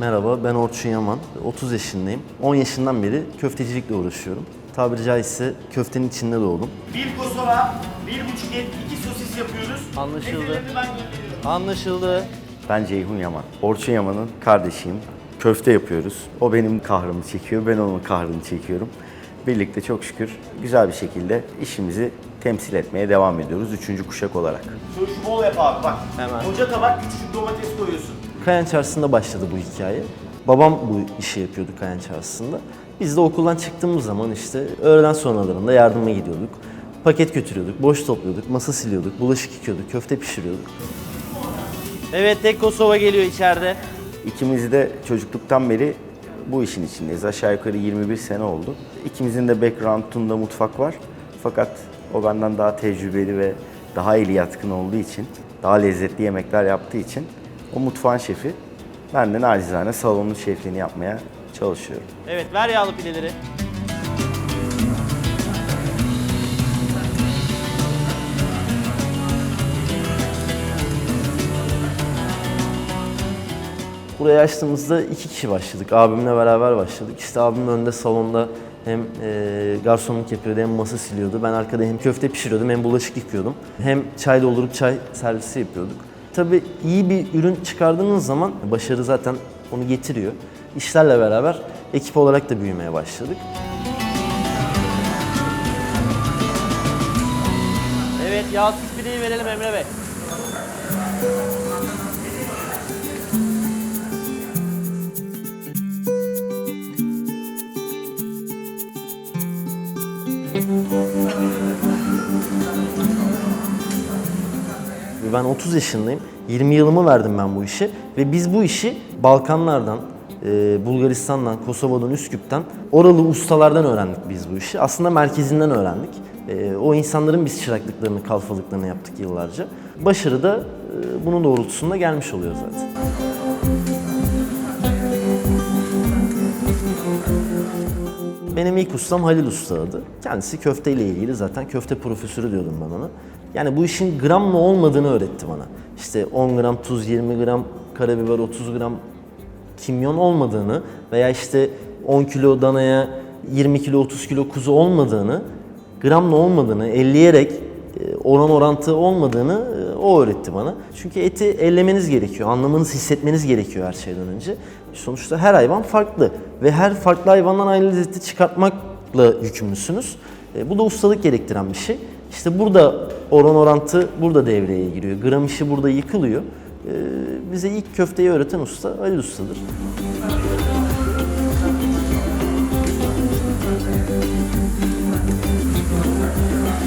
Merhaba, ben Orçun Yaman. 30 yaşındayım. 10 yaşından beri köftecilikle uğraşıyorum. Tabiri caizse köftenin içinde doğdum. Bir Kosova, bir buçuk et, iki sosis yapıyoruz. Anlaşıldı. Ben. Anlaşıldı. Ben Ceyhun Yaman. Orçun Yaman'ın kardeşiyim. Köfte yapıyoruz. O benim kahrımı çekiyor, ben onun kahrını çekiyorum. Birlikte çok şükür güzel bir şekilde işimizi temsil etmeye devam ediyoruz. Üçüncü kuşak olarak. Şöyle şu bol yap abi bak. Hemen. Koca tabak küçücük domates koyuyorsun. Kayan Çarşısı'nda başladı bu hikaye. Babam bu işi yapıyordu Kayan Çarşısı'nda. Biz de okuldan çıktığımız zaman işte öğleden sonralarında yardıma gidiyorduk. Paket götürüyorduk, boş topluyorduk, masa siliyorduk, bulaşık yıkıyorduk, köfte pişiriyorduk. Evet tek Kosova geliyor içeride. İkimiz de çocukluktan beri bu işin içindeyiz. Aşağı yukarı 21 sene oldu. İkimizin de background'unda mutfak var. Fakat o benden daha tecrübeli ve daha eli yatkın olduğu için, daha lezzetli yemekler yaptığı için o mutfağın şefi. Ben de nacizane salonun şefliğini yapmaya çalışıyorum. Evet ver yağlı pideleri. Burayı açtığımızda iki kişi başladık. Abimle beraber başladık. İşte abim önde salonda hem e, garsonluk yapıyordu hem masa siliyordu. Ben arkada hem köfte pişiriyordum hem bulaşık yıkıyordum. Hem çay doldurup çay servisi yapıyorduk. Tabii iyi bir ürün çıkardığınız zaman başarı zaten onu getiriyor. İşlerle beraber ekip olarak da büyümeye başladık. Evet yağsız pideyi verelim Emre Bey. Ben 30 yaşındayım. 20 yılımı verdim ben bu işe. Ve biz bu işi Balkanlardan, e, Bulgaristan'dan, Kosova'dan, Üsküp'ten, oralı ustalardan öğrendik biz bu işi. Aslında merkezinden öğrendik. E, o insanların biz çıraklıklarını, kalfalıklarını yaptık yıllarca. Başarı da e, bunun doğrultusunda gelmiş oluyor zaten. Benim ilk ustam Halil Usta'ydı. Kendisi köfteyle ilgili zaten köfte profesörü diyordum ben ona. Yani bu işin gramla olmadığını öğretti bana. İşte 10 gram tuz, 20 gram karabiber, 30 gram kimyon olmadığını veya işte 10 kilo danaya 20 kilo 30 kilo kuzu olmadığını, gramla olmadığını, elleyerek e, oran orantı olmadığını e, o öğretti bana. Çünkü eti ellemeniz gerekiyor, anlamanız, hissetmeniz gerekiyor her şeyden önce. Sonuçta her hayvan farklı ve her farklı hayvandan aynı lezzeti çıkartmakla yükümlüsünüz. E, Bu da ustalık gerektiren bir şey. İşte burada oran orantı burada devreye giriyor. Gram işi burada yıkılıyor. E, Bize ilk köfteyi öğreten usta Ali Usta'dır.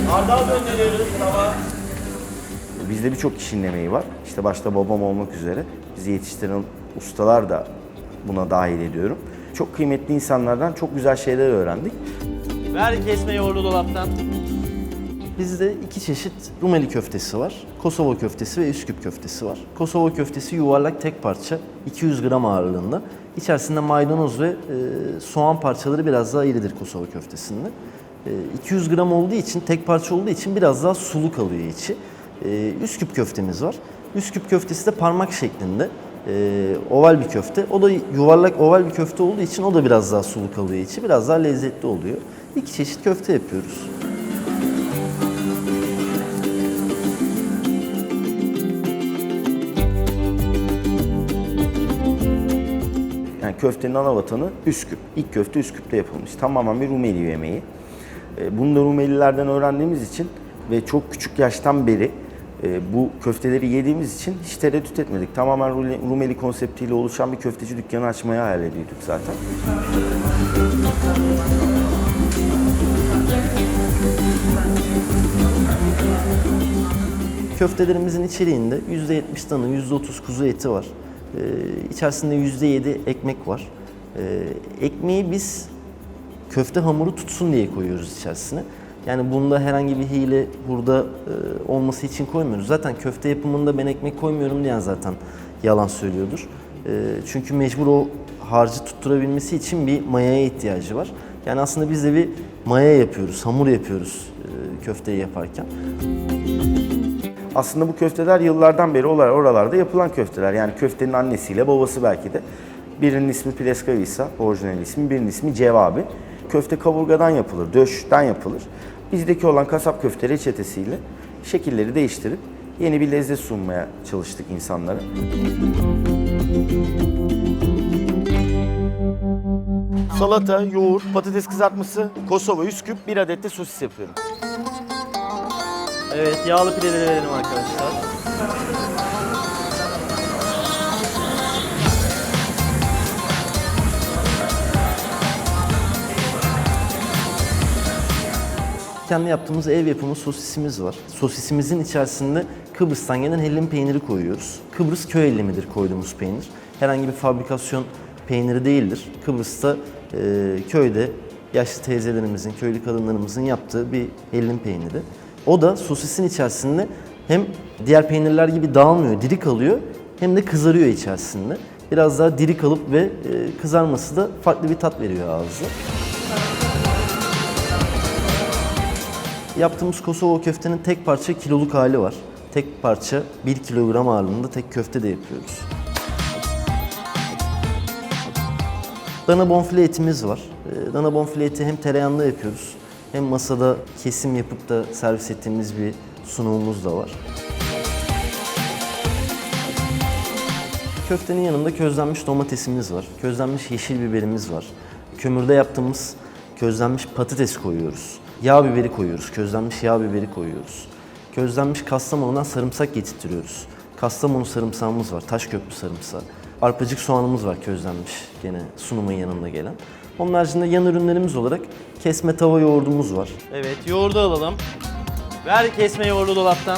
Hardal gönderiyoruz tava. Bizde birçok kişinin emeği var. İşte başta babam olmak üzere bizi yetiştiren ustalar da buna dahil ediyorum. Çok kıymetli insanlardan çok güzel şeyler öğrendik. Ver kesme yoğurdu dolaptan. Bizde iki çeşit Rumeli köftesi var. Kosova köftesi ve Üsküp köftesi var. Kosova köftesi yuvarlak tek parça, 200 gram ağırlığında. İçerisinde maydanoz ve e, soğan parçaları biraz daha iridir Kosova köftesinde. E, 200 gram olduğu için, tek parça olduğu için biraz daha sulu kalıyor içi. E, Üsküp köftemiz var. Üsküp köftesi de parmak şeklinde. e, oval bir köfte. O da yuvarlak oval bir köfte olduğu için o da biraz daha sulu kalıyor içi. Biraz daha lezzetli oluyor. İki çeşit köfte yapıyoruz. Köftenin ana vatanı Üsküp. İlk köfte Üsküp'te yapılmış. Tamamen bir Rumeli yemeği. E, Bunu da Rumelilerden öğrendiğimiz için ve çok küçük yaştan beri e, bu köfteleri yediğimiz için hiç tereddüt etmedik. Tamamen Rumeli konseptiyle oluşan bir köfteci dükkanı açmaya hayal ediyorduk zaten. Köftelerimizin içeriğinde %70 dana, %30 kuzu eti var. Ee, içerisinde %7 ekmek var. Ee, ekmeği biz köfte hamuru tutsun diye koyuyoruz içerisine. Yani bunda herhangi bir hile burada e, olması için koymuyoruz. Zaten köfte yapımında ben ekmek koymuyorum diyen zaten yalan söylüyordur. E, çünkü mecbur o harcı tutturabilmesi için bir mayaya ihtiyacı var. Yani aslında biz de bir maya yapıyoruz, hamur yapıyoruz e, köfteyi yaparken. Aslında bu köfteler yıllardan beri oralarda yapılan köfteler. Yani köftenin annesiyle babası belki de Birinin ismi Pleskavisa, orijinal ismi, birinin ismi Cevabi. Köfte kaburgadan yapılır, döşten yapılır. Bizdeki olan kasap köfte reçetesiyle şekilleri değiştirip yeni bir lezzet sunmaya çalıştık insanlara. Salata, yoğurt, patates kızartması, Kosova 100 küp, bir adet de sosis yapıyorum. Evet yağlı pideleri verelim arkadaşlar. Kendi yaptığımız ev yapımı sosisimiz var. Sosisimizin içerisinde Kıbrıs'tan gelen hellim peyniri koyuyoruz. Kıbrıs köy hellimidir koyduğumuz peynir. Herhangi bir fabrikasyon peyniri değildir. Kıbrıs'ta e, köyde yaşlı teyzelerimizin, köylü kadınlarımızın yaptığı bir hellim peyniri. O da sosisin içerisinde hem diğer peynirler gibi dağılmıyor, diri kalıyor hem de kızarıyor içerisinde. Biraz daha diri kalıp ve e, kızarması da farklı bir tat veriyor ağızda. Yaptığımız Kosova köftenin tek parça kiloluk hali var. Tek parça 1 kilogram ağırlığında tek köfte de yapıyoruz. Dana bonfile etimiz var. Ee, Dana bonfile eti hem tereyağında yapıyoruz hem masada kesim yapıp da servis ettiğimiz bir sunumumuz da var. Köftenin yanında közlenmiş domatesimiz var. Közlenmiş yeşil biberimiz var. Kömürde yaptığımız közlenmiş patates koyuyoruz. Yağ biberi koyuyoruz. Közlenmiş yağ biberi koyuyoruz. Közlenmiş Kastamonu'dan sarımsak getirtiyoruz. Kastamonu sarımsağımız var. Taşköprü sarımsağı. Arpacık soğanımız var közlenmiş gene sunumun yanında gelen. Onun haricinde yan ürünlerimiz olarak kesme tava yoğurdumuz var. Evet yoğurdu alalım. Ver kesme yoğurdu dolaptan.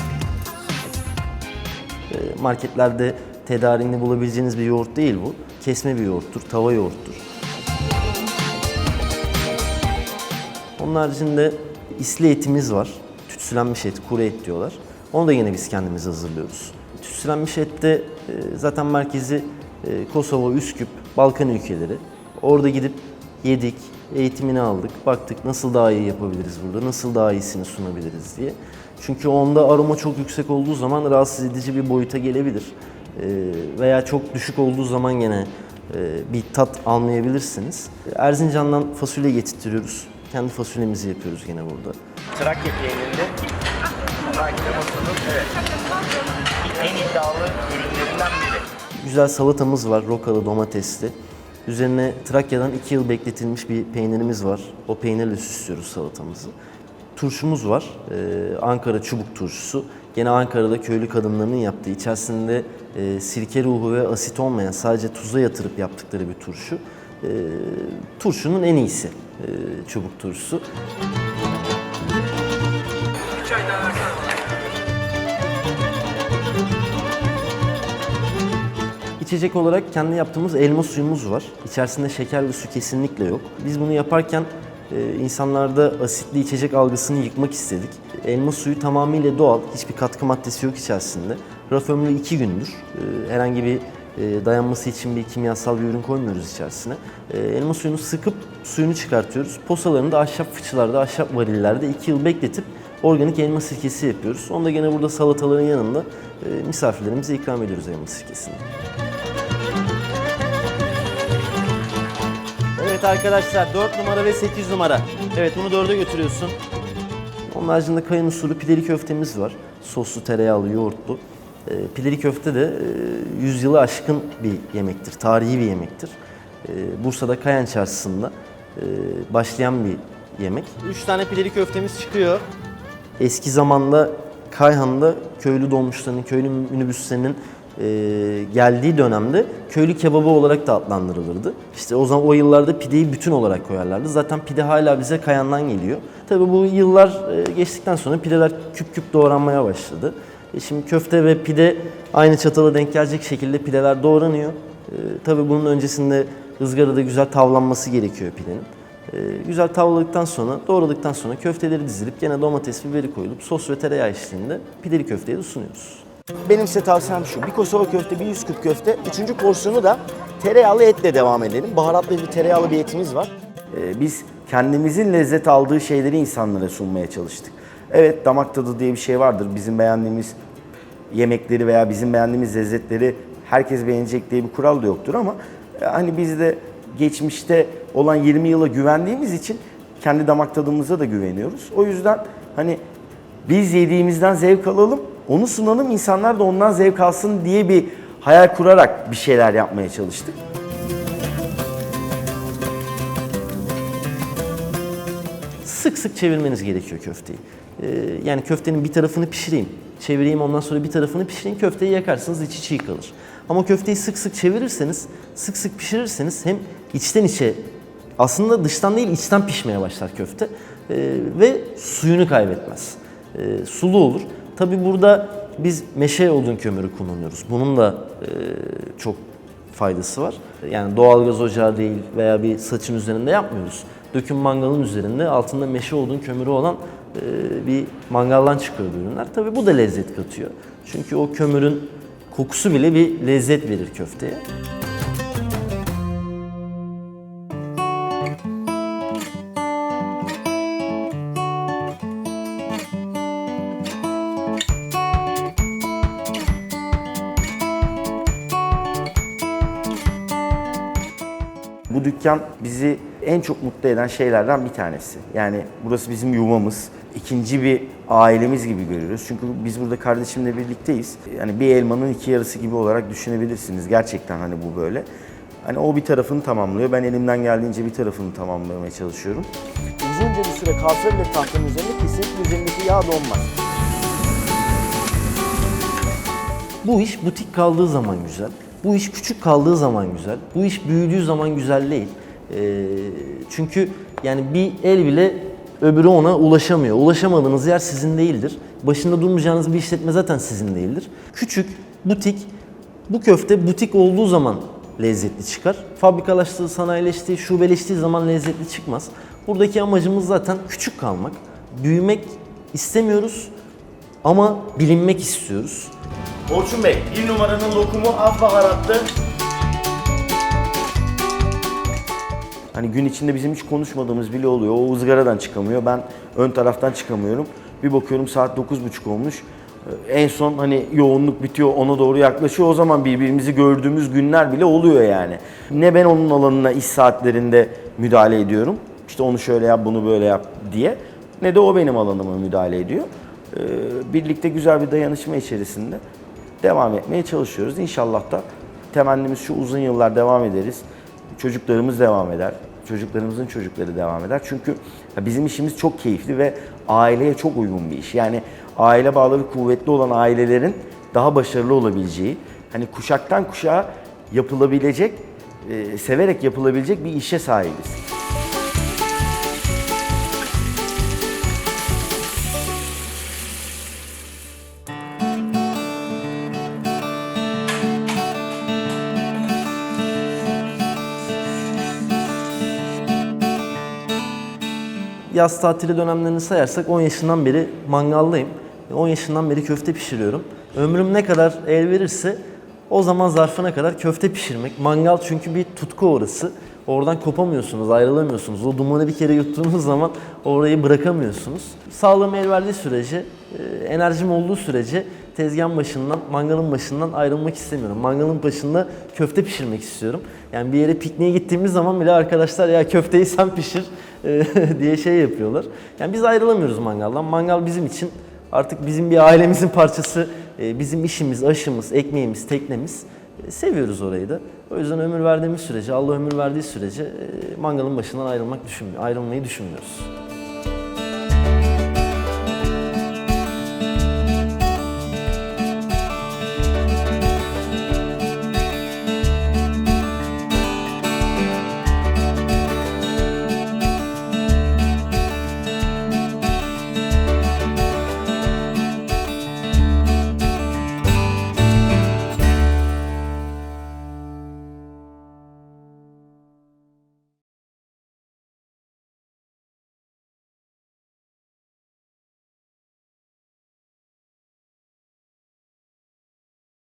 E, Marketlerde tedariğini bulabileceğiniz bir yoğurt değil bu. Kesme bir yoğurttur, tava yoğurttur. Onun haricinde isli etimiz var. Tütsülenmiş et, kuru et diyorlar. Onu da yine biz kendimiz hazırlıyoruz. Tütsülenmiş ette e, zaten merkezi e, Kosova, Üsküp, Balkan ülkeleri. Orada gidip yedik, eğitimini aldık, baktık nasıl daha iyi yapabiliriz burada, nasıl daha iyisini sunabiliriz diye. Çünkü onda aroma çok yüksek olduğu zaman rahatsız edici bir boyuta gelebilir. E, veya çok düşük olduğu zaman gene e, bir tat almayabilirsiniz. Erzincan'dan fasulye getirtiyoruz. Kendi fasulyemizi yapıyoruz gene burada. Trakya peynirli. Trakya masanın evet. En iddialı ürünlerinden biri. Güzel salatamız var, rokalı, domatesli. Üzerine Trakya'dan 2 yıl bekletilmiş bir peynirimiz var. O peynirle süslüyoruz salatamızı. Turşumuz var. Ee, Ankara çubuk turşusu. Gene Ankara'da köylü kadınlarının yaptığı, içerisinde e, sirke ruhu ve asit olmayan, sadece tuza yatırıp yaptıkları bir turşu. Ee, turşunun en iyisi e, çubuk turşusu. İçecek olarak kendi yaptığımız elma suyumuz var. İçerisinde şeker ve su kesinlikle yok. Biz bunu yaparken e, insanlarda asitli içecek algısını yıkmak istedik. Elma suyu tamamıyla doğal, hiçbir katkı maddesi yok içerisinde. Raf ömrü 2 gündür. E, herhangi bir e, dayanması için bir kimyasal bir ürün koymuyoruz içerisine. Elma suyunu sıkıp suyunu çıkartıyoruz. Posalarını da ahşap fıçılarda, ahşap varillerde 2 yıl bekletip organik elma sirkesi yapıyoruz. Onu da gene burada salataların yanında misafirlerimize ikram ediyoruz elma sirkesini. Arkadaşlar 4 numara ve 8 numara. Evet bunu 4'e götürüyorsun. Onun haricinde kayın usulü pideli köftemiz var. Soslu, tereyağlı, yoğurtlu. E, pideli köfte de e, yüzyılı aşkın bir yemektir, tarihi bir yemektir. E, Bursa'da Kayan Çarşısı'nda e, başlayan bir yemek. 3 tane pideli köftemiz çıkıyor. Eski zamanda Kayhan'da köylü dolmuşlarının, köylü minibüslerinin geldiği dönemde köylü kebabı olarak da adlandırılırdı. İşte o zaman o yıllarda pideyi bütün olarak koyarlardı. Zaten pide hala bize Kayan'dan geliyor. Tabii bu yıllar e, geçtikten sonra pideler küp küp doğranmaya başladı. E şimdi köfte ve pide aynı çatala denk gelecek şekilde pideler doğranıyor. E, tabii bunun öncesinde ızgarada güzel tavlanması gerekiyor pidenin. Ee, güzel tavladıktan sonra, doğradıktan sonra köfteleri dizilip gene domates, biberi koyulup sos ve tereyağı eşliğinde pideli köfteyi de sunuyoruz. Benim size tavsiyem şu. Bir Kosova köfte, bir 100 küp köfte. Üçüncü porsiyonu da tereyağlı etle devam edelim. Baharatlı bir tereyağlı bir etimiz var. Ee, biz kendimizin lezzet aldığı şeyleri insanlara sunmaya çalıştık. Evet damak tadı diye bir şey vardır. Bizim beğendiğimiz yemekleri veya bizim beğendiğimiz lezzetleri herkes beğenecek diye bir kural da yoktur ama E, Hani biz de geçmişte olan 20 yıla güvendiğimiz için kendi damak tadımıza da güveniyoruz. O yüzden hani biz yediğimizden zevk alalım, onu sunalım, insanlar da ondan zevk alsın diye bir hayal kurarak bir şeyler yapmaya çalıştık. sık sık çevirmeniz gerekiyor köfteyi. Ee, yani köftenin bir tarafını pişireyim, çevireyim ondan sonra bir tarafını pişireyim, köfteyi yakarsınız içi çiğ kalır. Ama köfteyi sık sık çevirirseniz, sık sık pişirirseniz hem içten içe aslında dıştan değil içten pişmeye başlar köfte Ee, ve suyunu kaybetmez. Ee, sulu olur. Tabi burada biz meşe odun kömürü kullanıyoruz. Bunun da e, çok faydası var. Yani doğalgaz ocağı değil veya bir saçın üzerinde yapmıyoruz. Döküm mangalın üzerinde altında meşe odun kömürü olan e, bir mangaldan çıkıyor ürünler. Tabii bu da lezzet katıyor. Çünkü o kömürün kokusu bile bir lezzet verir köfteye. Bu dükkan bizi en çok mutlu eden şeylerden bir tanesi. Yani burası bizim yuvamız. İkinci bir ailemiz gibi görüyoruz. Çünkü biz burada kardeşimle birlikteyiz. Yani bir elmanın iki yarısı gibi olarak düşünebilirsiniz. Gerçekten hani bu böyle. Hani o bir tarafını tamamlıyor. Ben elimden geldiğince bir tarafını tamamlamaya çalışıyorum. Uzunca bir süre kalsa bile tahtanın üzerinde kesinlikle üzerindeki yağ donmaz. Bu iş butik kaldığı zaman güzel. Bu iş küçük kaldığı zaman güzel. Bu iş büyüdüğü zaman güzel değil. Ee, çünkü yani bir el bile öbürü ona ulaşamıyor. Ulaşamadığınız yer sizin değildir. Başında durmayacağınız bir işletme zaten sizin değildir. Küçük, butik, bu köfte butik olduğu zaman lezzetli çıkar. Fabrikalaştığı, sanayileştiği, şubeleştiği zaman lezzetli çıkmaz. Buradaki amacımız zaten küçük kalmak. Büyümek istemiyoruz ama bilinmek istiyoruz. Orçun Bey, bir numaranın lokumu az baharatlı. Hani gün içinde bizim hiç konuşmadığımız bile oluyor. O ızgaradan çıkamıyor. Ben ön taraftan çıkamıyorum. Bir bakıyorum saat 9.30 olmuş. Ee, En son hani yoğunluk bitiyor ona doğru yaklaşıyor. O zaman birbirimizi gördüğümüz günler bile oluyor yani. Ne ben onun alanına iş saatlerinde müdahale ediyorum. İşte onu şöyle yap, bunu böyle yap diye. Ne de o benim alanıma müdahale ediyor. Ee, Birlikte güzel bir dayanışma içerisinde devam etmeye çalışıyoruz. İnşallah da temennimiz şu uzun yıllar devam ederiz. Çocuklarımız devam eder. Çocuklarımızın çocukları devam eder. Çünkü bizim işimiz çok keyifli ve aileye çok uygun bir iş. Yani aile bağları kuvvetli olan ailelerin daha başarılı olabileceği, hani kuşaktan kuşağa yapılabilecek, e, severek yapılabilecek bir işe sahibiz. Yaz tatili dönemlerini sayarsak 10 yaşından beri mangaldayım. 10 yaşından beri köfte pişiriyorum. Ömrüm ne kadar el verirse o zaman zarfına kadar köfte pişirmek. Mangal çünkü bir tutku orası. Oradan kopamıyorsunuz, ayrılamıyorsunuz. O dumanı bir kere yuttuğunuz zaman orayı bırakamıyorsunuz. Sağlığım el verdiği sürece, e, enerjim olduğu sürece tezgahın başından, mangalın başından ayrılmak istemiyorum. Mangalın başında köfte pişirmek istiyorum. Yani bir yere pikniğe gittiğimiz zaman bile arkadaşlar ya köfteyi sen pişir diye şey yapıyorlar. Yani biz ayrılamıyoruz mangaldan. Mangal bizim için artık bizim bir ailemizin parçası. E, Bizim işimiz, aşımız, ekmeğimiz, teknemiz. E, Seviyoruz orayı da. O yüzden ömür verdiğimiz sürece, Allah ömür verdiği sürece e, mangalın başından ayrılmak düşünmüyor, ayrılmayı düşünmüyoruz.